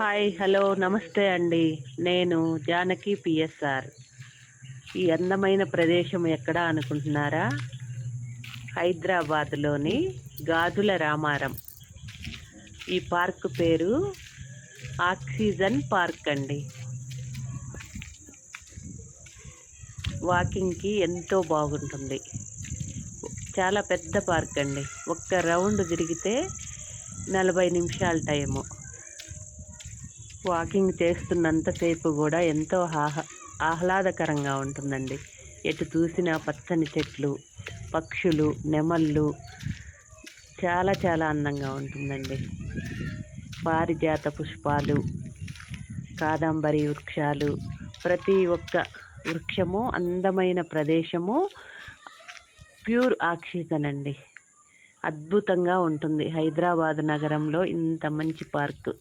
Hi hello నమస్తే అండి. నేను జానకి పిఎస్ఆర్. ఈ అందమైన ప్రదేశం ఎక్కడ అనుకుంటున్నారా? హైదరాబాద్లోని గాజుల రామారం. ఈ పార్క్ పేరు ఆక్సిజన్ పార్క్ అండి. వాకింగ్కి ఎంతో బాగుంటుంది. చాలా పెద్ద పార్క్ అండి. ఒక్క రౌండ్ తిరిగితే నలభై నిమిషాల టైము. వాకింగ్ చేస్తున్నంతసేపు కూడా ఎంతో ఆహ్ ఆహ్లాదకరంగా ఉంటుందండి. ఎటు చూసినా పచ్చని చెట్లు పక్షులు నెమళ్ళు చాలా చాలా అందంగా ఉంటుందండి. పారిజాత పుష్పాలు కాదంబరి వృక్షాలు ప్రతి ఒక్క వృక్షము అందమైన ప్రదేశము ప్యూర్ ఆక్సిజన్ అండి అద్భుతంగా ఉంటుంది. హైదరాబాద్ నగరంలో ఇంత మంచి పార్కు.